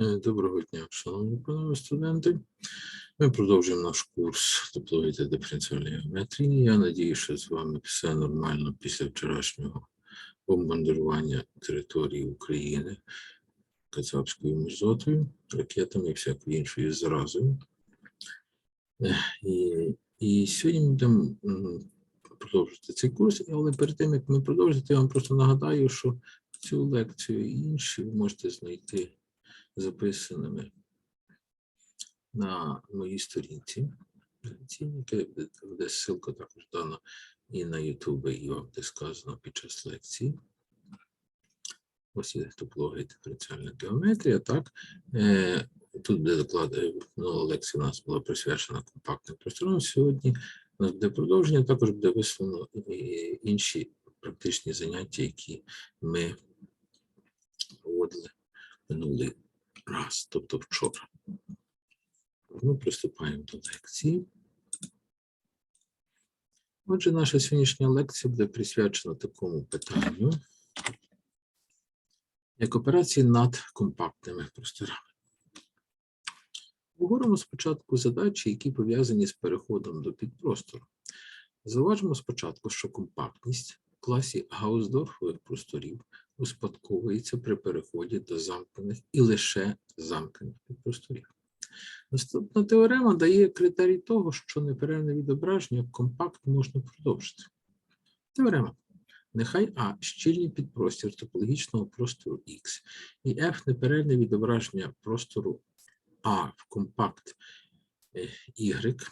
Е, Доброго дня, шановні панове студенти. Ми продовжуємо наш курс теплової та диференціальної геометрії. Я надію, що з вами все нормально після вчорашнього бомбардування території України Кацапською мерзотою, ракетами і всякою іншою заразою. Е, І, і сьогодні ми будемо продовжувати цей курс, але перед тим, як ми продовжимо, я вам просто нагадаю, що цю лекцію і інші ви можете знайти записаними на моїй сторінці. Де ссылка також дана і на YouTube, і вам де сказано під час лекції. Ось є топологія і диференціальна геометрія. Так, Е, тут буде доклад, е, минула лекція у нас була присвячена компактним просторам. Сьогодні у нас буде продовження, також буде висловлено інші практичні заняття, які ми проводили минулий раз, тобто вчора. Ми приступаємо до лекції. Отже, наша сьогоднішня лекція буде присвячена такому питанню, як операції над компактними просторами. Говоримо спочатку задачі, які пов'язані з переходом до підпростору. Зауважимо спочатку, що компактність в класі Гаусдорфових просторів успадковується при переході до замкнених і лише замкнених підпросторів. Наступна теорема дає критерій того, що неперервне відображення компакт можна продовжити. Теорема. Нехай А щільний підпростір топологічного простору X і F неперервне відображення простору А в компакт е, Y,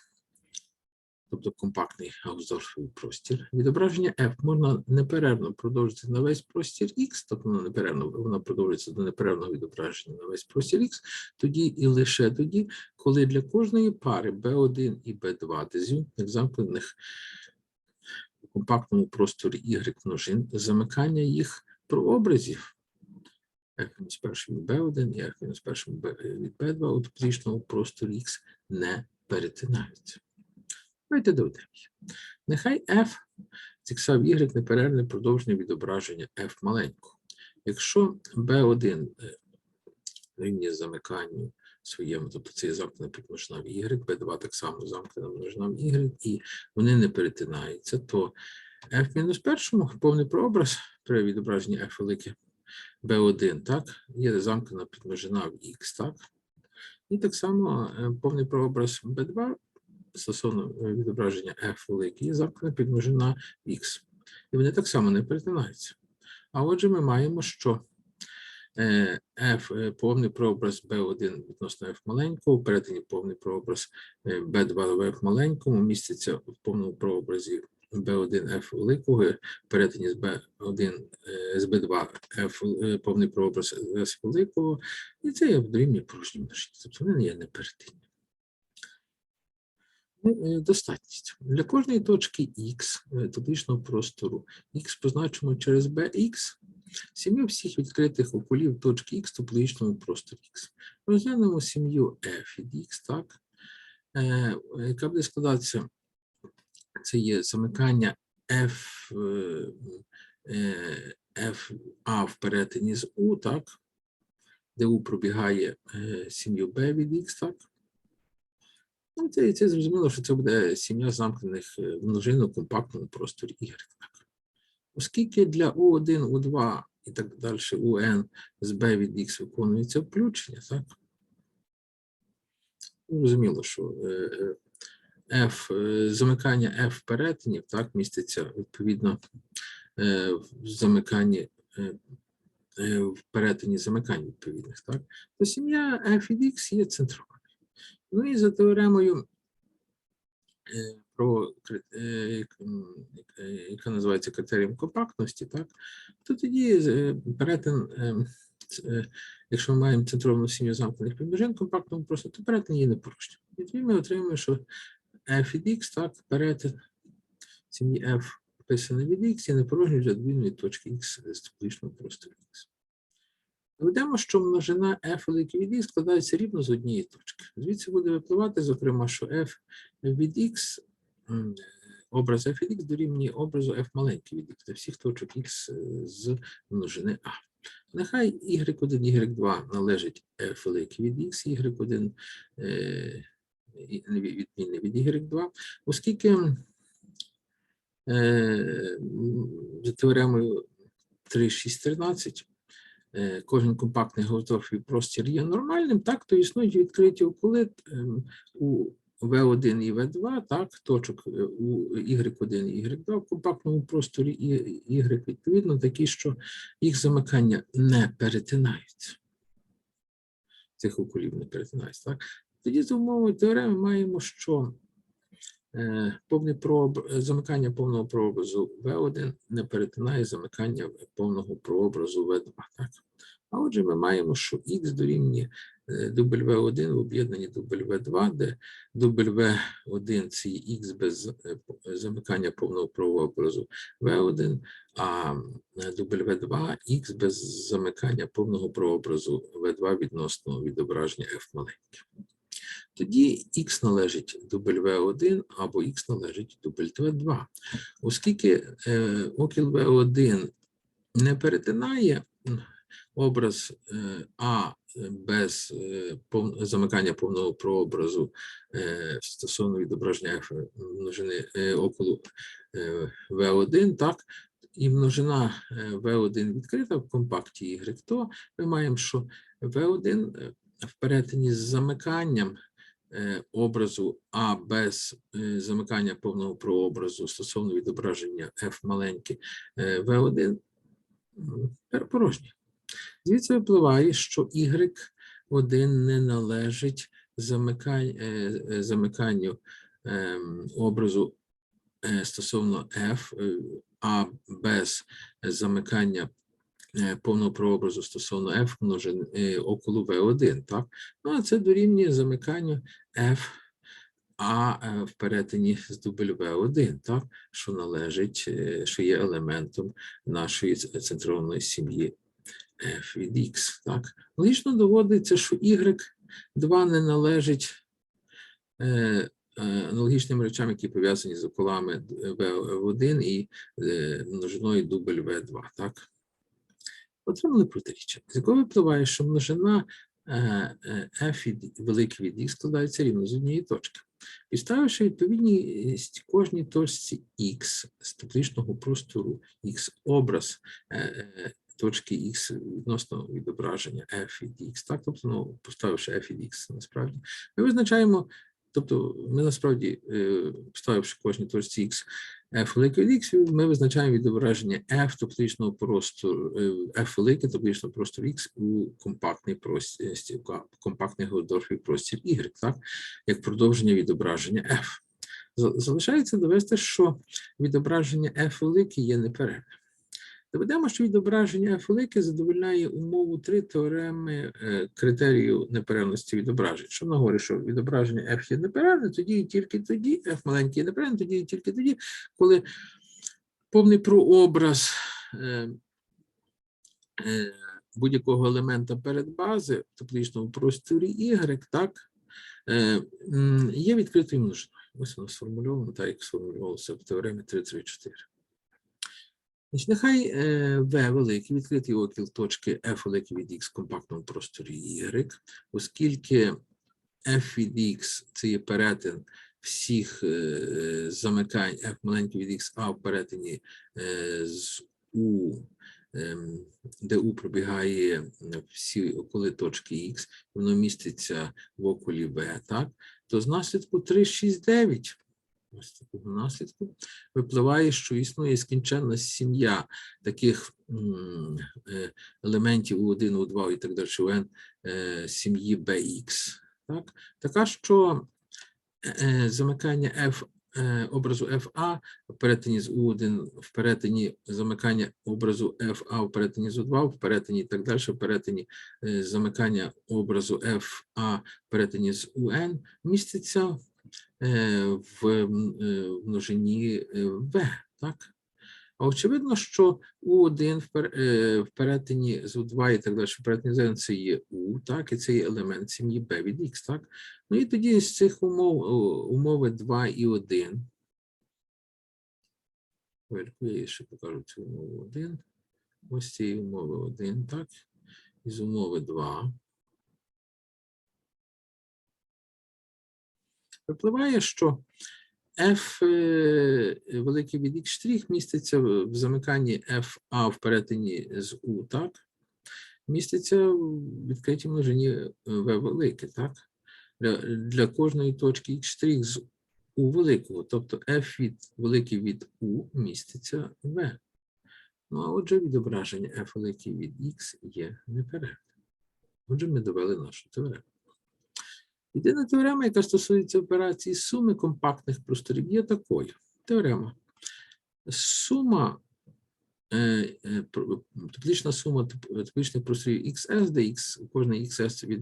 тобто компактний Гаусдорфовий простір. Відображення F можна неперервно продовжити на весь простір X, тобто воно неперервно, вона продовжується до неперервного відображення на весь простір X, тоді і лише тоді, коли для кожної пари B1 і B2 дезюнтних замкнених у компактному просторі Y множин замикання їх прообразів F-1 від B1 і F-1 B- від B2 у топологічному просторі X не перетинаються. Давайте доведемо. їх. Нехай F з X в Y неперервне продовження відображення F маленького. Якщо B1 е, рівня замиканню своєму, тобто це є замкнена в Y, B2 так само замкнена множина в Y, і вони не перетинаються, то F-1 повний прообраз при відображенні F велике B1, так, є замкнена підмножина в X, так, і так само е, повний прообраз B2 стосовно е, відображення F великий, замкнена підмножина X. І вони так само не перетинаються. А отже, ми маємо, що е, F е, повний прообраз B1 відносно F маленького, передані повний прообраз е, B2 в F маленькому, міститься в повному прообразі B1 F великого, передані з B1 е, з B2 F повний прообраз S великого, і це є дорівнює порожній множині, тобто вони є неперетинні. Ну, е, Достатність. Для кожної точки X е, простору X позначимо через BX, сім'ю всіх відкритих околів точки X в топологічному просторі X. Розглянемо сім'ю F від X, так, е, яка буде складатися, це є замикання F, F A в перетині з U, так, де U пробігає сім'ю B від X, так. Ну, це, це зрозуміло, що це буде сім'я замкнених е, множин у компактному просторі Y. Оскільки для U1, U2 і так далі UN з B від X виконується включення, так? Зрозуміло, що е, е, F, замикання F перетинів, так, міститься відповідно в замиканні в перетині замикань відповідних, так? То сім'я F від X є центрованою. Ну і за теоремою е, про е, е, яка називається критерієм компактності, так, то тоді перетин, якщо ми маємо центровану сім'ю замкнених підмножин компактному просто, то перетин є непорушним. І тоді ми отримуємо, що f від x, так, перетин сім'ї f вписаний від x є непорожній для двійної точки x з топологічного простору x. Доведемо, що множина f великий від x складається рівно з однієї точки. Звідси буде випливати, зокрема, що f від x, образ f від x дорівнює образу f маленький від x для всіх точок x е, з множини a. Нехай y1, y2 належить f великий від x, y1 е, відмінний від y2, оскільки е, за теоремою 3.6.13 е, кожен компактний Гауссдорфовий простір є нормальним, так, то існують відкриті околи ем, у V1 і V2, так, точок е, у Y1 і Y2 в компактному просторі і Y відповідно такі, що їх замикання не перетинаються. Цих околів не перетинаються. Так? Тоді за умовою теореми маємо, що е, повний прооб... е, замикання повного прообразу V1 не перетинає замикання повного прообразу V2. Так? А отже, ми маємо, що X дорівнює е, W1 в об'єднанні W2, де W1 це є X без е, замикання повного прообразу V1, а е, W2 X без замикання повного прообразу V2 відносно відображення F маленьке. Тоді X належить W1 або X належить W2. Оскільки е, окіл V1 не перетинає образ е, А без е, замикання повного прообразу стосовно відображення множини околу е, V1, так, і множина е, V1 відкрита в компакті Y, то ми маємо, що V1 е, в перетині з замиканням образу А без е, замикання повного прообразу стосовно відображення F маленьке е, V1 м, порожнє. Звідси випливає, що Y1 не належить е, е, замиканню ем, образу е, стосовно F, е, а без замикання е, повного прообразу стосовно F множин е, около V1, так? Ну, а це дорівнює замиканню F а е, в перетині з W1, так? Що належить, е, що є елементом нашої центрованої сім'ї f від x. Так? Логічно доводиться, що y2 не належить е, е, аналогічним речам, які пов'язані з околами v1 і е, множиною W2. Так? Отримали протиріччя, з якого випливає, що множина е, е, f від великий від x складається рівно з однієї точки. Підставивши відповідність кожній точці x з табличного простору x образ е, точки x відносно відображення f від x, так, тобто, ну, поставивши f від x насправді, ми визначаємо, тобто ми насправді, е, поставивши кожній точці x f великий від x, ми визначаємо відображення f табличного простору, е, f великий табличного простору x у компактний простір, компактний Геодорфів простір y, так, як продовження відображення f. Залишається довести, що відображення f велике є неперервним. Доведемо, що відображення f задовольняє умову три теореми е, критерію неперервності відображень. Що вона говорить, що відображення f є неперервне, тоді і тільки тоді, f маленький є неперервне, тоді і тільки тоді, коли повний прообраз е, е, будь-якого елемента перед бази в табличному просторі y, так, є відкритою множиною. Ось воно сформульовано, так як сформулювалося в теоремі 334. Значить, нехай е, V великий відкритий окіл точки F великий від X в компактному просторі Y, оскільки F від X це є перетин всіх е, замикань F маленький від X, а в перетині е, з U, ем, де U пробігає е, всі околи точки X, воно міститься в околі V, так? То з наслідку 369 ось такого наслідку випливає, що існує скінченна сім'я таких е, елементів У1, У2 і так далі, UN е, сім'ї BX. Так? Така, що е, замикання F образу FA в перетині з U1, в перетині замикання образу FA в перетині з U2, в перетині і так далі, в перетині замикання образу FA в перетині з UN міститься в м, е, множині е, В, так? А очевидно, що У1 в пер- е, в перетині з У2 і так далі, в перетині з N це є У, так, і це є елемент сім'ї B від X, так? Ну і тоді з цих умов, умови 2 і 1. Я ще покажу цю умову 1. ось цієї умови 1, так, із умови 2. Випливає, що f е, великий від x міститься в в замиканні FA в перетині з U, так? Міститься в відкритій множині е, v велике, так? Для, для кожної точки x з U великого, тобто f від великий від U міститься в. Ну, а отже, відображення f великий від x є неперервним. Отже, ми довели нашу теорему. Єдина теорема, яка стосується операції суми компактних просторів, є такою. Теорема. Сума, е, е, теплична сума тип- тепличних просторів XS, де X, кожний XS від,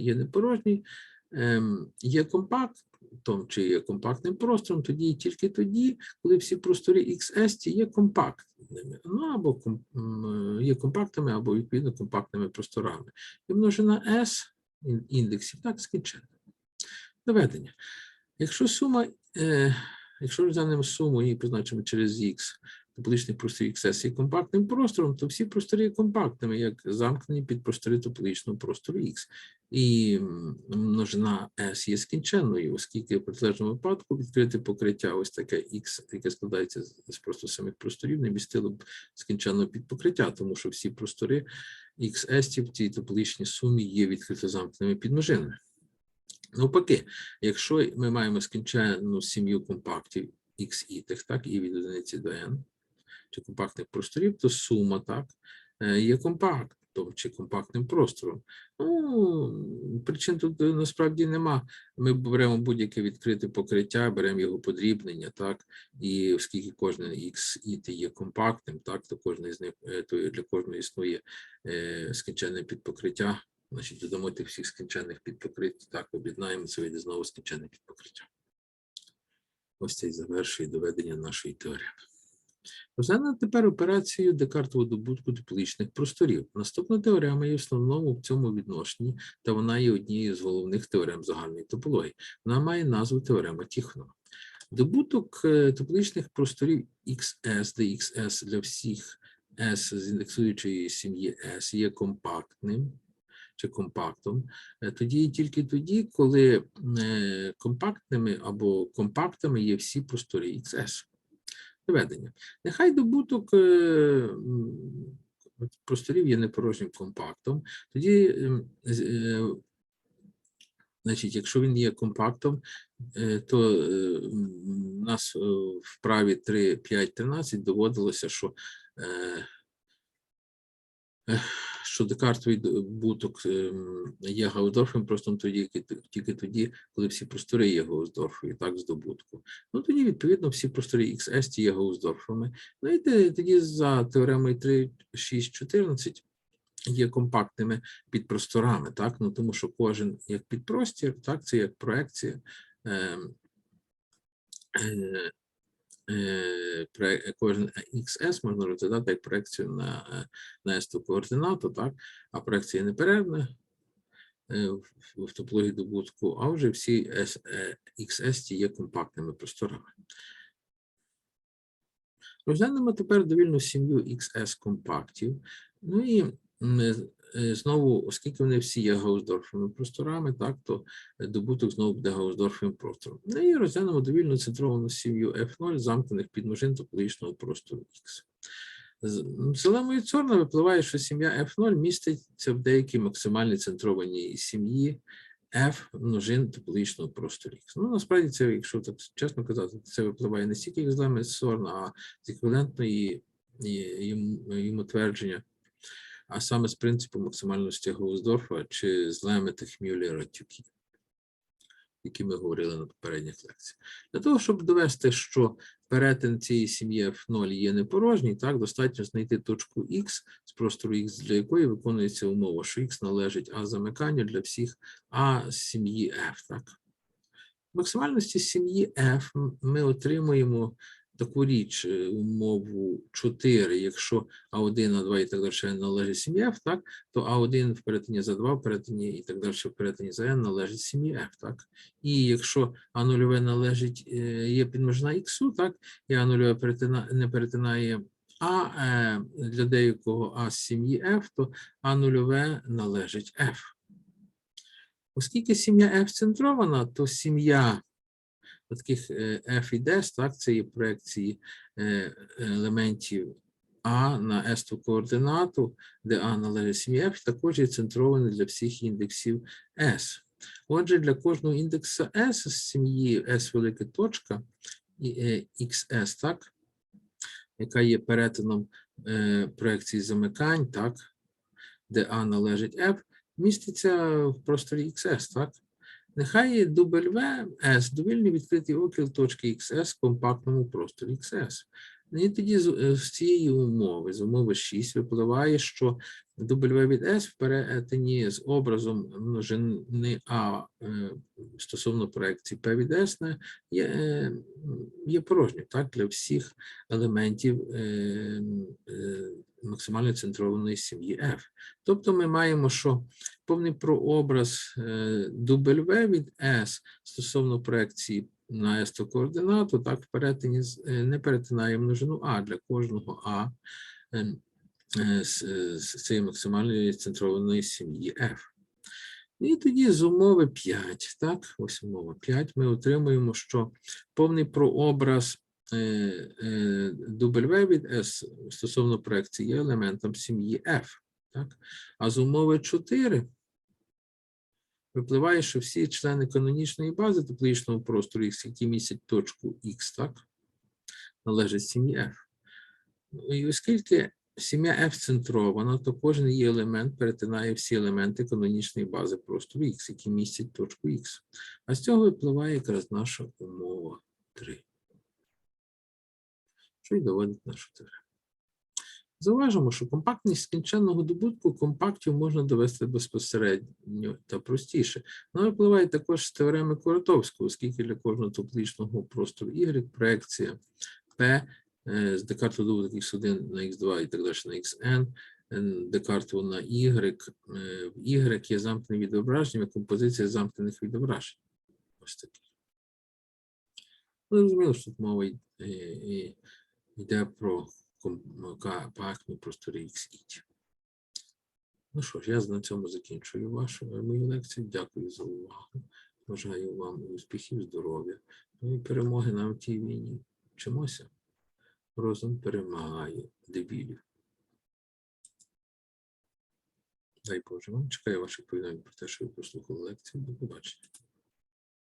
є непорожній, ем, є компактом чи є компактним простором, тоді і тільки тоді, коли всі простори XS є компактними. Ну або є компактними, або відповідно компактними просторами. І множина S індексів так скінчена. Доведення. Якщо сума, е, якщо розглянемо суму і позначимо через х, тополічний простір XS є компактним простором, то всі простори є компактними, як замкнені під простори тополічного простору X. І множина S є скінченною, оскільки в протилежному випадку відкрите покриття, ось таке X, яке складається з просто самих просторів, не містило б скінченного підпокриття, тому що всі простори XS в цій тополічній сумі є відкрито замкненими підмножинами. Навпаки, якщо ми маємо скінченну сім'ю компактів X тих, так, і від одиниці до n, чи компактних просторів, то сума так е, є компактом чи компактним простором. Ну, причин тут е, насправді нема. Ми беремо будь-яке відкрите покриття, беремо його подрібнення, так, і оскільки кожне X і є компактним, так, то кожний з них е, то для кожного існує е, скінченне підпокриття. Значить, додамо тих всіх скінченних підпокриттів, так, об'єднаємо це вийде знову скінченне підпокриття. Ось це і завершує доведення нашої теореми. Розглянемо тепер операцію Декартового добутку тополічних просторів. Наступна теорема є в основному в цьому відношенні, та вона є однією з головних теорем загальної топології. Вона має назву теорема Тіхно. Добуток е, просторів XS, де XS для всіх S з індексуючої сім'ї S є компактним чи компактом, е, тоді тільки тоді, коли е, компактними або компактами є всі простори XS. Доведення. Нехай добуток е, просторів є непорожнім компактом, тоді, ем, значить, якщо він є компактом, то у нас в праві 3, 5, 13 доводилося, що що декартовий добуток ем, є Гаудорфом просто тоді, тільки- тоді, коли всі простори є Гаусдорфові, так, з добутку. Ну тоді, відповідно, всі простори XS є Гаусдорфами. Ну і тоді за теоремою 3, 6, 14 є компактними підпросторами, так? Ну тому що кожен як підпростір, так, це як проекція. ем, е, е, XS можна розглядати як проекцію на, несту координату, так? а проекція неперервна е, в, топології добутку, а вже всі е, XS є компактними просторами. Розглянемо тепер довільну сім'ю XS компактів. Ну і е, е, знову, оскільки вони всі є Гаусдорфовими просторами, так, то е, добуток знову буде Гаусдорфовим простором. Ну і розглянемо довільно центровану сім'ю F0 замкнених підмножин топологічного простору X. З лемою Цорна випливає, що сім'я F0 міститься в деякій максимальній центрованій сім'ї F множин топологічного простору X. Ну, насправді, це, якщо так чесно казати, це випливає не стільки з леми Цорна, а з еквівалентної йому йому твердження, а саме з принципу максимальності Гаусдорфа чи з леми Техмюллера Тюкі, які ми говорили на попередніх лекціях. Для того, щоб довести, що перетин цієї сім'ї F0 є непорожній, так, достатньо знайти точку X з простору X, для якої виконується умова, що X належить А замиканню для всіх А з сім'ї F. Так. В максимальності сім'ї F ми отримуємо таку річ, е, умову 4, якщо А1, А2 і так далі належить сім'ї F, так, то А1 в перетині за 2, в перетині і так далі в перетині за N належить сім'ї F, так. І якщо А0 належить, е, є підмножина X, так, і А0 перетина, не перетинає А е, для деякого А з сім'ї F, то А нульове належить F. Оскільки сім'я F центрована, то сім'я таких е, F і D, так, це є проекції е, елементів А на S координату, де А належить сім'ї F, також є центрований для всіх індексів S. Отже, для кожного індекса S з сім'ї S велика точка е, XS, так, яка є перетином проекції замикань, так, де А належить F, міститься в просторі XS, так? Нехай W S довільний відкритий окіл точки XS в компактному просторі XS. І тоді з, е, з цієї умови, з умови 6, випливає, що W від S в перетині з образом множини А е, стосовно проекції P від S є, е, є порожнім так, для всіх елементів максимально центрованої сім'ї F. Тобто ми маємо, що повний прообраз W від S стосовно проекції на S координату, так в перетині е, не перетинає множину А для кожного А е, е, з, цієї максимальної центрованої сім'ї F. І тоді з умови 5, так, ось умова 5, ми отримуємо, що повний прообраз W від S стосовно проекції є елементом сім'ї F. Так? А з умови 4 випливає, що всі члени канонічної бази тепличного простору, X, які містять точку X, так, належать сім'ї F. Ну, І оскільки сім'я F центрована, то кожен її елемент перетинає всі елементи канонічної бази простору X, які містять точку X. А з цього випливає якраз наша умова 3. Що й доводить нашу теорему. Зауважимо, що компактність скінченного добутку компактів можна довести безпосередньо та простіше. Вона випливає також з теореми Коротовського, оскільки для кожного топлічного простору Y проекція P е, з Декарту добуток x1 на x2 і так далі на xn, Декарту на Y, е, в Y є замкнене відображення, композиція замкнених відображень. Ось такі. Ну, що тут мова йде про компактні просторі XI. Ну що ж, я на цьому закінчую вашу мою лекцію. Дякую за увагу. Бажаю вам успіхів, здоров'я. Ну і перемоги нам в тій війні. Вчимося. Розум перемагає дебілів. Дай Боже, вам чекаю ваших повідомлень про те, що ви послухали лекцію. До побачення.